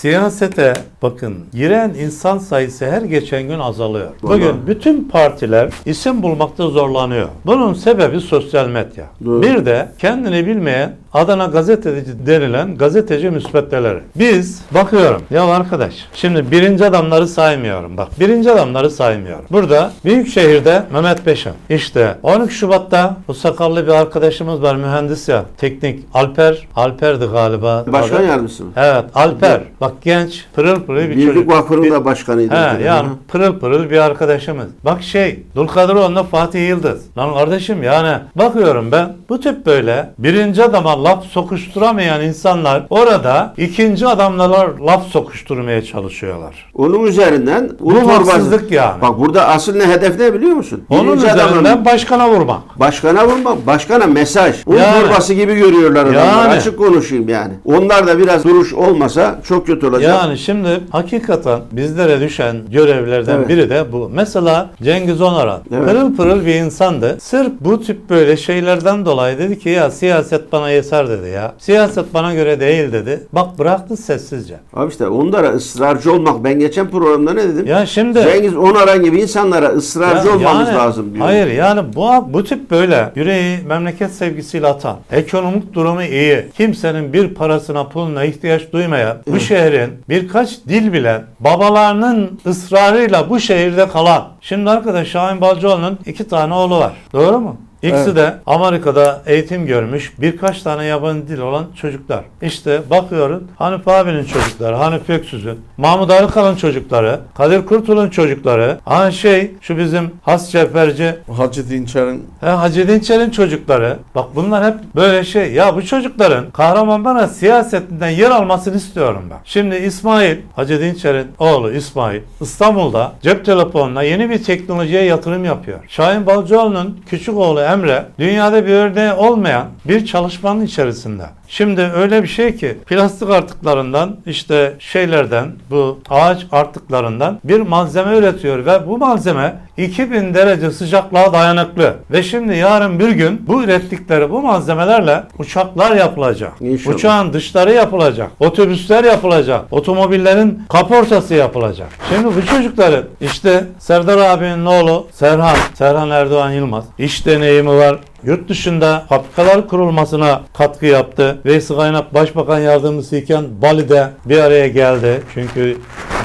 Siyasete bakın giren insan sayısı her geçen gün azalıyor. Vallahi. Bugün bütün partiler isim bulmakta zorlanıyor. Bunun sebebi sosyal medya. Doğru. Bir de kendini bilmeyen Adana gazeteci denilen gazeteci müsveddeleri. Biz bakıyorum ya arkadaş şimdi birinci adamları saymıyorum bak birinci adamları saymıyorum. Burada büyük şehirde Mehmet Beşen işte 12 Şubat'ta bu sakallı bir arkadaşımız var mühendis ya teknik Alper Alper'di galiba. Başkan yardımcısı mı? Evet Alper bak genç pırıl pırıl bir Birlik çocuk. Vakfı'nın Bir- da başkanıydı. He yani pırıl pırıl bir arkadaşımız. Bak şey Dulkadiroğlu'nda Fatih Yıldız. Lan kardeşim yani bakıyorum ben bu tip böyle birinci adama laf sokuşturamayan insanlar orada ikinci adamlara laf sokuşturmaya çalışıyorlar. Onun üzerinden Bu haksızlık yani. Bak burada asıl ne hedef ne biliyor musun? Onun Birinci adamın üzerinden başkana vurmak. Başkana vurma, başkana mesaj. Un Yani. torbası gibi görüyorlar adamlar. Yani. Açık konuşayım yani. Onlar da biraz duruş olmasa çok kötü olacak. Yani şimdi hakikaten bizlere düşen görevlerden Evet. biri de bu. Mesela Cengiz Onaran Evet. pırıl pırıl bir insandı. Sırf bu tip böyle şeylerden dolayı dedi ki ya siyaset bana yeter dedi ya. Siyaset bana göre değil dedi. Bak bıraktı sessizce. Abi işte onlara ısrarcı olmak. Ben geçen programda ne dedim? Ya şimdi Cengiz Onaran gibi insanlara ısrarcı Ya olmamız yani- lazım diyor. Hayır yani bu bu tip böyle yüreği memleket sevgisiyle atan, ekonomik durumu iyi, kimsenin bir parasına puluna ihtiyaç duymayan, bu şehrin birkaç dil bilen, babalarının ısrarıyla bu şehirde kalan. Şimdi arkadaş Şahin Balcıoğlu'nun iki tane oğlu var. Doğru mu? İkisi Evet. de Amerika'da eğitim görmüş birkaç tane yabancı dil olan çocuklar. İşte bakıyorum Hanif abinin çocukları, Hanif Öksüz'ün, Mahmut Arıkan'ın çocukları, Kadir Kurtul'un çocukları, hani şey şu bizim Has Ceferci Hacı Dinçer'in He, Hacı Dinçer'in çocukları. Bak bunlar hep böyle şey. Ya bu çocukların Kahramanmaraş siyasetinden yer almasını istiyorum ben. Şimdi İsmail, Hacı Dinçer'in oğlu İsmail İstanbul'da cep telefonuna yeni bir teknolojiye yatırım yapıyor. Şahin Balcıoğlu'nun küçük oğlu Emre dünyada bir örneği olmayan bir çalışmanın içerisinde. Şimdi öyle bir şey ki plastik artıklarından işte şeylerden bu ağaç artıklarından bir malzeme üretiyor ve bu malzeme 2000 derece sıcaklığa dayanıklı. Ve şimdi yarın bir gün bu ürettikleri bu malzemelerle uçaklar yapılacak. İnşallah. Uçağın dışları yapılacak. Otobüsler yapılacak. Otomobillerin kaportası yapılacak. Şimdi bu çocukların işte Serdar abinin oğlu Serhan, Serhan Erdoğan Yılmaz iş deneyimi var. Yurt dışında fabrikalar kurulmasına katkı yaptı. Veysi Kaynak Başbakan Yardımcısı iken Bali'de bir araya geldi. Çünkü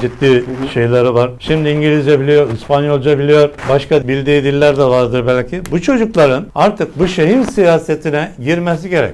ciddi şeyleri var. Şimdi İngilizce biliyor, İspanyolca biliyor. Başka bildiği diller de vardır belki. Bu çocukların artık bu şehir siyasetine girmesi gerek.